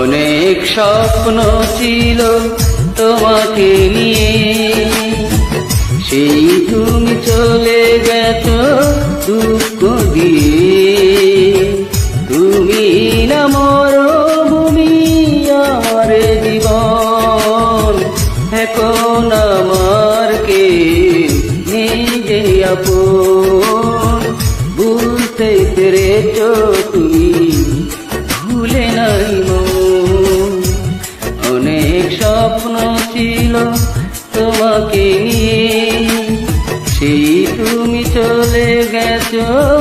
অনেক স্বপ্ন ছিল তোমাকে নিয়ে। সেই তুমি চলে গেছো দুঃখ দিয়ে। তুমি না মরভূমি আমার জীবন, এখন আমার কে? নিজে আপন। বুঝতে পেরেছ তুমি, ভুলে নাই অনেক স্বপ্ন ছিল তোমাকে গেছো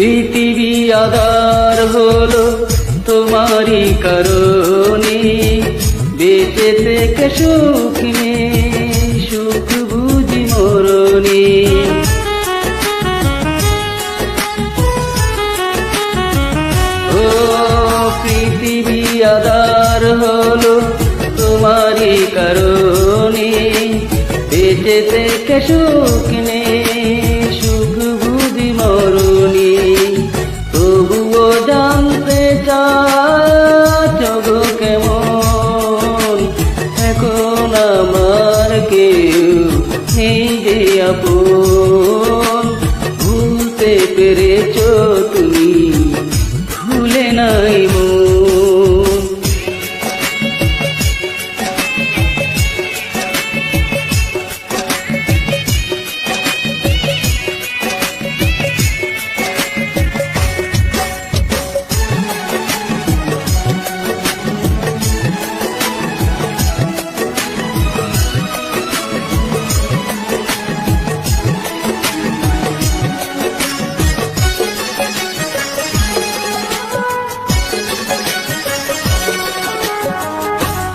পৃথিবী আধার হলো তোমারই কারণে। বেঁচে থেকে সুখ নেই, সুখ বুঝি মরণে। ও পৃথিবী আধার হলো তোমারই কারণে। বেঁচে থেকে সুখ আমার কেউ যে আপন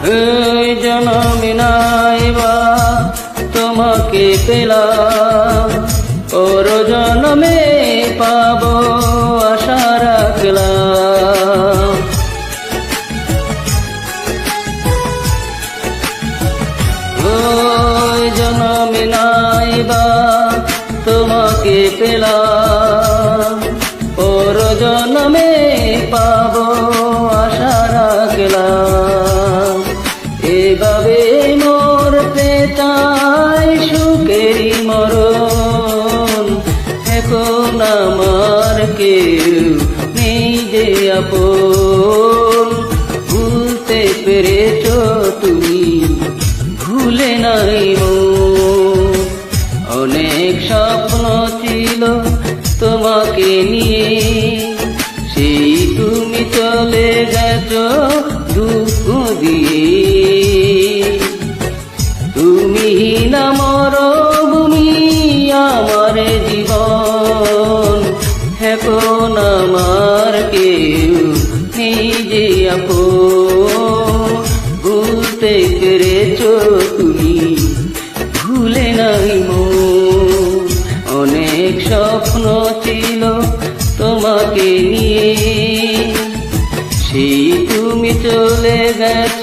এই জনমে নাইবা তোমাকে পেলাম। ওর জনমে পাবো আশা রাখলাম। ওই জনমে নাইবা তোমাকে পেলাম। ওর জনমে পাবো আপন ভুলতে পেরেছ তুমি, ভুলে নাই অনেক স্বপ্ন ছিল তোমাকে নিয়ে, সেই তুমি চলে গেছ দুঃখ দিয়ে। তুমি না মরভূমি, আমার জীবন আমার কেউ আপন ভুলতে পেরেছ তুমি? ভুলে নাই মো অনেক স্বপ্ন ছিল তোমাকে নিয়ে। সেই তুমি চলে গেছ।